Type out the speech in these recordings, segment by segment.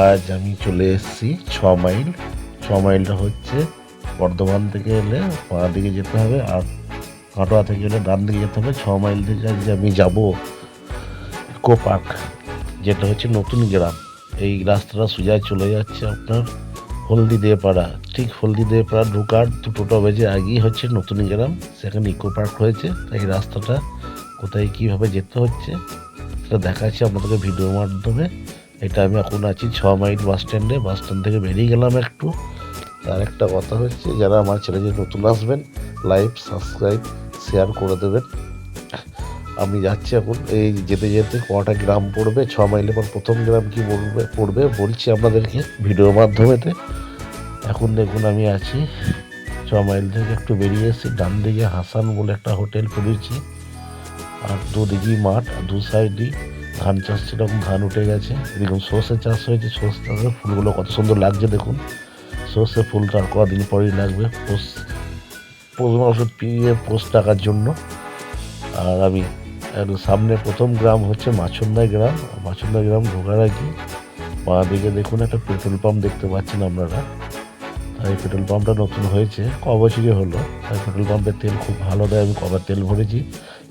আজ আমি চলে এসেছি ছ মাইল। ছ মাইলটা হচ্ছে বর্ধমান থেকে এলে বাঁ দিকে যেতে হবে আর কাটোয়া থেকে এলে ডান দিকে যেতে হবে। ছ মাইল থেকে আজ আমি যাব ইকো পার্ক, যেটা হচ্ছে নতুন গ্রাম। এই রাস্তাটা সোজা চলে যাচ্ছে আপনার হলদি দিয়ে পাড়া ঠিক হলদি দিয়ে পাড়া ঢোকার দুটো টবেজে আগেই হচ্ছে নতুন গ্রাম, সেখানে ইকো পার্ক হয়েছে। তাই রাস্তাটা কোথায় কীভাবে যেতে হচ্ছে, সেটা দেখাচ্ছি আপনাদেরকে ভিডিওর মাধ্যমে। এটা আমি এখন আছি ছ মাইল বাস স্ট্যান্ডে বাস স্ট্যান্ড থেকে বেরিয়ে গেলাম একটু। তার একটা কথা হচ্ছে, যারা আমার যে নতুন আসবেন লাইক সাবস্ক্রাইব শেয়ার করে দেবেন। আমি যাচ্ছি এখন, এই যেতে যেতে কটা গ্রাম পড়বে, ছ মাইলের পর প্রথম গ্রাম কি বলবে, পড়বে বলছি আপনাদেরকে ভিডিওর মাধ্যমেতে। এখন দেখুন আমি আছি, ছ মাইল থেকে একটু বেরিয়ে এসেছি, ডান দিকে হাসান বলে একটা হোটেল খুলেছি। আর দুদিকেই মাঠ দু সাইডই ধান চাষ সেরকম ধান উঠে গেছে। দেখুন, সর্ষে চাষ হয়েছে, সর্ষে চাষের ফুলগুলো কত সুন্দর লাগছে, দেখুন। সর্ষে ফুলটা আর কদিন পরেই লাগবে, পোষ পোষ ওষুধ পিয়ে পোষ টাকার জন্য। আর আমি সামনে প্রথম গ্রাম হচ্ছে মাছন্দাই গ্রাম। মাছন্দাই গ্রাম ঢোকার আগে বাঁ দিকে দেখুন, একটা পেট্রোল পাম্প দেখতে পাচ্ছেন আপনারা। তাই পেট্রোল পাম্পটা নতুন হয়েছে ক বছরই হলো। তাই পেট্রোল পাম্পের তেল খুব ভালো দেয়, আমি কবার তেল ভরেছি।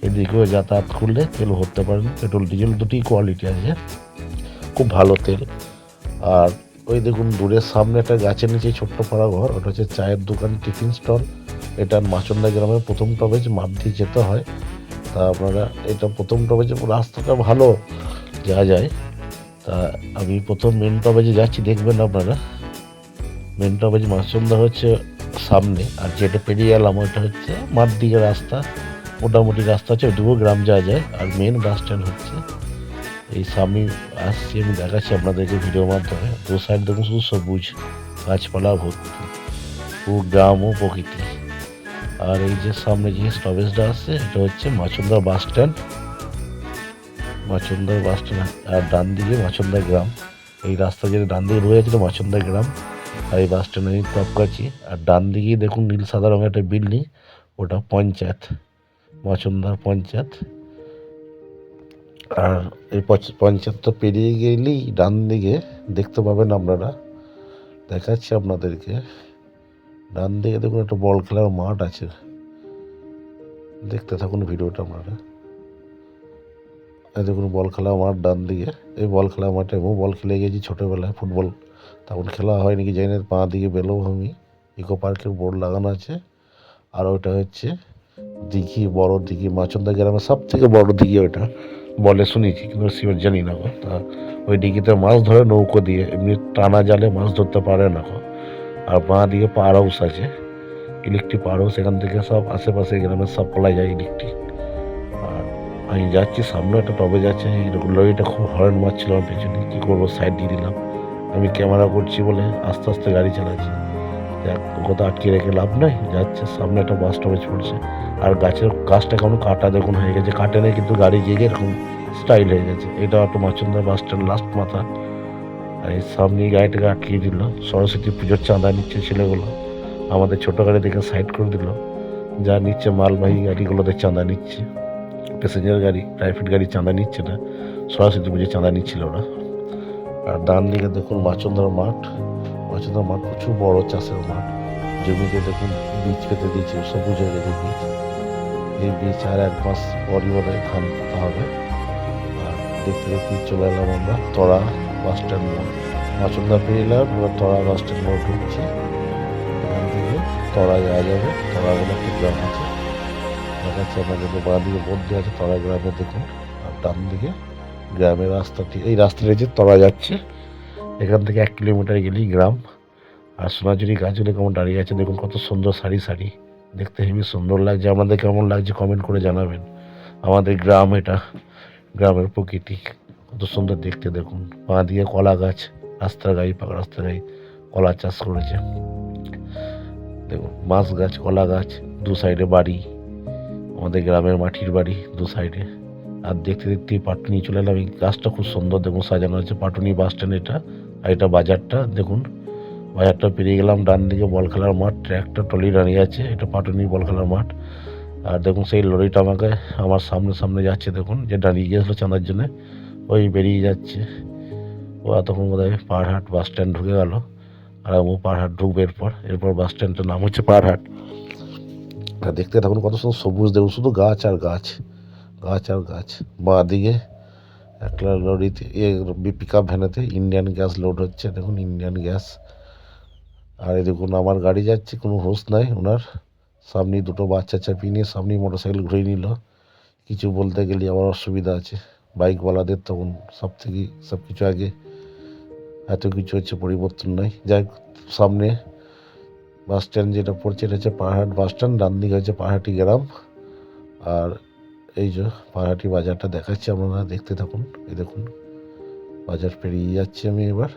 এদিকেও যাতায়াত করলে তেল ভরতে পারেন পেট্রোল, ডিজেল দুটি কোয়ালিটি আছে। খুব ভালো তেল। আর ওই দেখুন, দূরের সামনে একটা গাছের নিচে ছোট্ট পাড়া ঘর, ওটা হচ্ছে চায়ের দোকান, টিফিন স্টল। এটা মাচন্দা গ্রামের প্রথম টবেজ মাঠ দিয়ে যেতে হয়। তা আপনারা, এটা প্রথম টবেজে রাস্তাটা ভালো যাওয়া যায়। তা আমি প্রথম মেন টবেজে যাচ্ছি, দেখবেন আপনারা। মেন টবেজ মাচন্ডা হচ্ছে সামনে, আর যেটা পেরিয়ে গেলাম ওইটা হচ্ছে মাঠ দিকে রাস্তা। মোটামুটি রাস্তা আছে ওইটুকু গ্রাম যাওয়া যায়। আর মেন বাস স্ট্যান্ড হচ্ছে। এই সামনে আসছি, আমি দেখাচ্ছি আপনাদেরকে ভিডিওর মাধ্যমে। দু সাইড দেখুন, শুধু সবুজ গাছপালা ভর্তি। পুরো গ্রাম ও প্রকৃতি। আর এই যে সামনে যে স্টপেজটা আছে, এটা হচ্ছে মাচন্দা বাস স্ট্যান্ড মাচন্দার বাস স্ট্যান্ড আর ডান দিকে মাচন্দা গ্রাম। এই রাস্তা যেটা ডান দিকে রয়েছে তো মাচন্দা গ্রাম। আর এই বাস স্ট্যান্ডে আমি টপকাচ্ছি আর ডান দিকেই দেখুন নীল সাদা রঙের একটা বিল্ডিং ওটা পঞ্চায়েত। মাচন্দার পঞ্চায়েত। আর এই পঞ্চ- পঞ্চায়েতটা পেরিয়ে গেলেই ডান দিকে দেখতে পাবেন আপনারা। দেখাচ্ছি আপনাদেরকে। ডান দিকে দেখুন একটা বল খেলার মাঠ আছে। দেখতে থাকুন ভিডিওটা আপনারা। এই দেখুন বল খেলা মাঠ ডান দিকে। এই বল খেলা মাঠে আমিও বল খেলে গেছি ছোটোবেলায়, ফুটবল। তখন খেলা হয় নাকি জানি না পা দিকে বেলভূমি ইকো পার্কের বোর্ড লাগানো আছে। আর ওটা হচ্ছে দিঘি, বড় দিঘি মাচন্দা গ্রামের সব থেকে বড় দিঘি ওটা বলে শুনেছি, কিন্তু শিওর জানি না গো। তা ওই দিঘিতে মাছ ধরে নৌকো দিয়ে, এমনি টানা জালে মাছ ধরতে পারে না আর বাঁ দিকে পাওয়ার হাউস আছে ইলেকট্রিক পাওয়ার হাউস, এখান থেকে সব আশেপাশে গ্রামের সব খোলা যায় ইলেকট্রিক আর আমি যাচ্ছি, সামনে একটা টবে যাচ্ছে লরিটা খুব হরেন মারছিল আমার পেছনে, কী করব সাইড দিয়ে দিলাম। আমি ক্যামেরা করছি বলে আস্তে আস্তে গাড়ি চালাচ্ছি। দেখ কোথাও আটকে রেখে লাভ নাই, যাচ্ছে, সামনে একটা বাস স্টপেজ পড়ছে আর গাছের গাছটা কেমন কাটা দেখুন হয়ে গেছে কাটে নেই কিন্তু গাড়ি গিয়ে এরকম স্টাইল হয়ে গেছে। এটা একটা মাচন্দা বাস স্ট্যান্ড লাস্ট মাথা। আর এই সামনে গাড়িটাকে আটকিয়ে দিল। সরস্বতী পুজোর চাঁদা নিচ্ছে ছেলেগুলো আমাদের ছোটো গাড়ি দেখে সাইড করে দিল। যা নিচ্ছে মালবাহী গাড়িগুলোতে চাঁদা নিচ্ছে। প্যাসেঞ্জার গাড়ি প্রাইভেট গাড়ি চাঁদা নিচ্ছে না। সরস্বতী পুজোর চাঁদা নিচ্ছিল ওরা। আর ডান দিকে দেখুন মাচন্দার মাঠ। মাচন্দার মাঠ, প্রচুর বড় চাষের মাঠ। জমিতে দেখুন বীজ খেতে দিয়েছে, সবুজ হয়ে গেছে বীজ। এই বীজ আর এক মাস পরই বোধ ধান পোতা হবে। আর দেখতে দেখতে চলে এলাম আমরা তরা বাস স্ট্যান্ড মোড়। মাচন্দা পেয়ে এলাম, এবার তড়া বাস স্ট্যান্ড মোড় ঢুকছি। এখান থেকে তড়া যাওয়া যাবে। তড়া বলে একটা গ্রাম আছে। দেখাচ্ছে আপনাদেরকে, বাঁ দিকে বোর্ড দেওয়া আছে তরা গ্রামে দেখুন। আর ডান দিকে গ্রামের রাস্তাটি, এই রাস্তাটা যে তড়া যাচ্ছে এখান থেকে এক কিলোমিটার গেলেই গ্রাম। আর সোনাঝুরি গাছগুলো কেমন দাঁড়িয়ে আছে, দেখুন কত সুন্দর সারি সারি। দেখতে হেবি সুন্দর লাগছে। আমাদের কেমন লাগছে কমেন্ট করে জানাবেন। আমাদের গ্রাম এটা, গ্রামের প্রকৃতি। কত সুন্দর দেখতে দেখুন। পা দিয়ে কলা গাছ রাস্তার গাড়ি পাকা রাস্তার গাড়ি কলা চাষ করেছে। দেখুন বাঁশ গাছ, কলা গাছ, দু সাইডে বাড়ি। আমাদের গ্রামের মাটির বাড়ি দু সাইডে। আর দেখতে দেখতে পাটুনি চলে এলাম। এই গাছটা খুব সুন্দর দেখুন সাজানো আছে। পাটুনি বাস স্ট্যান্ড এটা। আর এটা বাজারটা, দেখুন। বাজারটা পেরিয়ে গেলাম, ডান দিকে বল খেলার মাঠ, ট্র্যাক্টর টলি দাঁড়িয়ে আছে, এটা পাটুনি বল খেলার মাঠ। আর দেখুন, সেই লরিটা আমাকে, আমার সামনে সামনে যাচ্ছে, দেখুন, যে দাঁড়িয়ে গিয়েছিল চাঁদার জন্য, ওই বেরিয়ে যাচ্ছে। ও তখন বোধ হয় পাহাড়হাট বাস স্ট্যান্ড ঢুকে গেল। আর ও পাহাড়হাট ঢুকবে এরপর এরপর বাস স্ট্যান্ডটার নাম হচ্ছে পাহাড়হাট দেখতে তখন কত সুন্দর সবুজ, দেখুন, শুধু গাছ আর গাছ গাছ আর গাছ। বাঁ দিকে একটা লরিতে, এ পিক আপ ভ্যানেতে ইন্ডিয়ান গ্যাস লোড হচ্ছে, দেখুন ইন্ডিয়ান গ্যাস আর এই দেখুন আমার গাড়ি যাচ্ছে, কোনো হোশ নাই ওনার। সামনে দুটো বাচ্চা চাপিয়ে নিয়ে সামনেই মোটর সাইকেল ঘুরে নিল। কিছু বলতে গেলে আমার অসুবিধা আছে। বাইকওয়ালাদের তখন সব থেকে, সব কিছু আগে। এত কিছু হচ্ছে পরিবর্তন নাই। যাই সামনে বাস স্ট্যান্ড যেটা পড়ছে, এটা হচ্ছে পাহাড় বাস স্ট্যান্ড ডান দিকে হচ্ছে পাহাড়ি গ্রাম। আর এই যে পাহাড়ি বাজারটা দেখাচ্ছি, আপনারা দেখতে থাকুন। এই দেখুন, বাজার পেরিয়ে যাচ্ছি আমি এবার।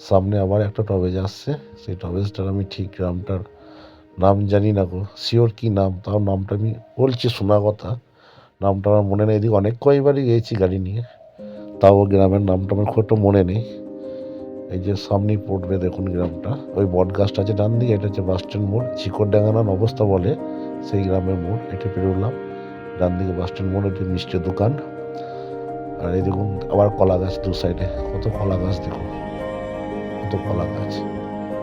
সামনে আবার একটা টবেজ আসছে, সেই টবেজটার আমি ঠিক গ্রামটার নাম জানি না গো। শিওর কী নাম? তাও নামটা আমি বলছি, শোনা কথা। নামটা আমার মনে নেই, এদিকে অনেক কয়বারই গিয়েছি গাড়ি নিয়ে। তাও গ্রামের নামটা আমার খুব একটা মনে নেই। এই যে সামনেই পড়বে, দেখুন গ্রামটা। ওই বট গাছটা আছে ডান দিকে, এটা হচ্ছে বাস স্ট্যান্ড মোড়। চিকরডাঙ্গানান অবস্থা বলে, সেই গ্রামের মোড়, এটা পেরোলাম। ডান দিকে বাস স্ট্যান্ড মোড় এটি মিষ্টির দোকান, আর এই দেখুন আবার কলা গাছ দু সাইডে কত কলা গাছ দেখুন, কত কলা গাছ,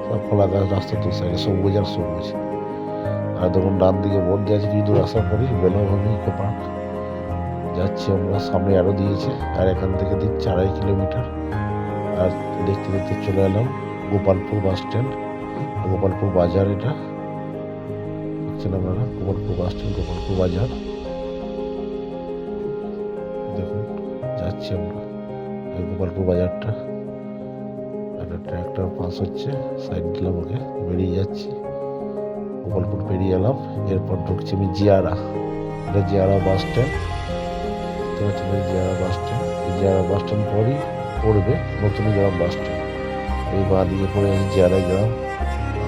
সব কলা গাছ রাস্তার দু সাইডে সবুজ আর সবুজ। আর দেখুন ডান দিকে বোর্ড দিয়ে আছে দূর আসার পরেই বেলাভূমি ইকো পার্ক যাচ্ছি আমরা, সামনে আরও দিয়েছে, আর এখান থেকে দিচ্ছে আড়াই কিলোমিটার। আর দেখতে দেখতে চলে এলাম গোপালপুর বাস স্ট্যান্ড গোপালপুর বাজার এটা। দেখছেন আপনারা? গোপালপুর বাস স্ট্যান্ড গোপালপুর বাজার। যাচ্ছি আমরা। গোপালপুর বাজারটা। একটা ট্র্যাক্টর পাস হচ্ছে সাইড দিলাম ওকে, বেরিয়ে যাচ্ছি। গোপালপুর পেরিয়ে এলাম, এরপর ঢুকছি আমি জিয়ারা। এটা Jiyara bus stand Jiyara bus stand Jiyara bus stand পরই পড়বে নতুন গ্রাম বাস স্ট্যান্ড এই বাঁ দিকে পড়ে আছে জিয়ারা গ্রাম।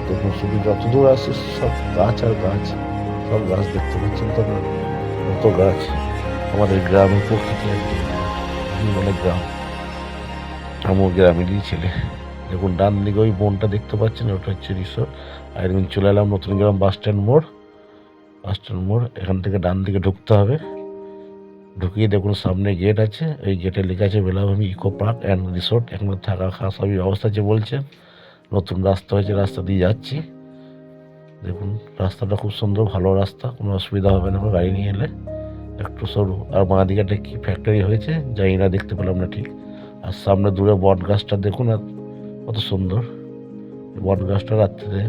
দেখুন শুধু যত দূর আসছে সব গাছ আর গাছ, সব গাছ দেখতে পাচ্ছেন তো আপনারা? কত গাছ। আমাদের গ্রামের প্রকৃতি একদম অনেক গ্রাম। আমিও গ্রামেরই ছেলে। দেখুন, ডান দিকে ওই বনটা দেখতে পাচ্ছেন, ওটা হচ্ছে রিসোর্ট। আর এখন চলে এলাম নতুন গ্রাম বাস স্ট্যান্ড মোড়। বাস স্ট্যান্ড মোড়, এখান থেকে ডান দিকে ঢুকতে হবে। ঢুকিয়ে দেখুন, সামনে গেট আছে। ওই গেটে লেখা আছে, Belabhumi eco park and resort. এখানে থাকা খাওয়া সবই ব্যবস্থা আছে বলছেন নতুন রাস্তা হয়েছে, রাস্তা দিয়ে যাচ্ছি। দেখুন, রাস্তাটা খুব সুন্দর, ভালো রাস্তা। কোনো অসুবিধা হবে না আমার গাড়ি নিয়ে এলে। একটু সরু। আর বাঁ দিকে একটা কি ফ্যাক্টরি হয়েছে? জানি না, দেখতে পেলাম না ঠিক। আর সামনে দূরে বট গাছটা, দেখুন আর কত সুন্দর। বট গাছটা রাত্রে,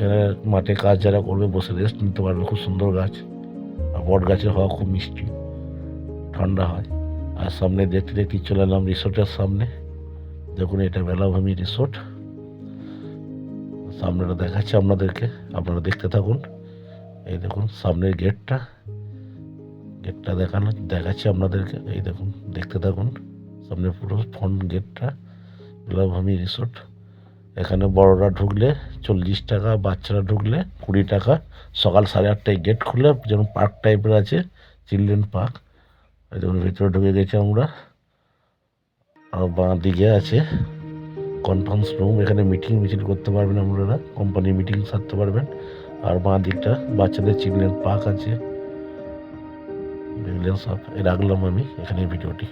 এরা মাঠে কাজ যারা করবে, বসে রেস্ট নিতে পারবে। খুব সুন্দর গাছ। আর বট গাছের হওয়া খুব মিষ্টি। ঠান্ডা হয়। আর সামনে দেখতে দেখতে চলে এলাম রিসোর্টের সামনে। দেখুন, এটা বেলাভূমি রিসোর্ট। সামনেটা দেখাচ্ছি আপনাদেরকে। আপনারা দেখতে থাকুন। এই দেখুন, সামনের গেটটা গেটটা দেখানো দেখাচ্ছি আপনাদেরকে। এই দেখুন, দেখতে থাকুন। সামনে পুরো ফ্রন্ট গেটটা বেলাভূমি রিসোর্ট। এখানে বড়রা ঢুকলে, চল্লিশ টাকা, বাচ্চারা ঢুকলে কুড়ি টাকা। সকাল সাড়ে আটটায় গেট খুলে, যেমন পার্ক টাইপের আছে, চিলড্রেন পার্ক। এই দেখুন, ভিতরে ঢুকে গেছি আমরা। আর বাঁ দিকে আছে কনফারেন্স রুম। এখানে মিটিং মিছিল করতে পারবেন আপনারা। কোম্পানি মিটিং সারতে পারবেন। আর বাঁ দিকটা বাচ্চাদের চিলড্রেন পার্ক আছে। দেখলেন সব এর রাখলাম আমি এখানে ভিডিওটি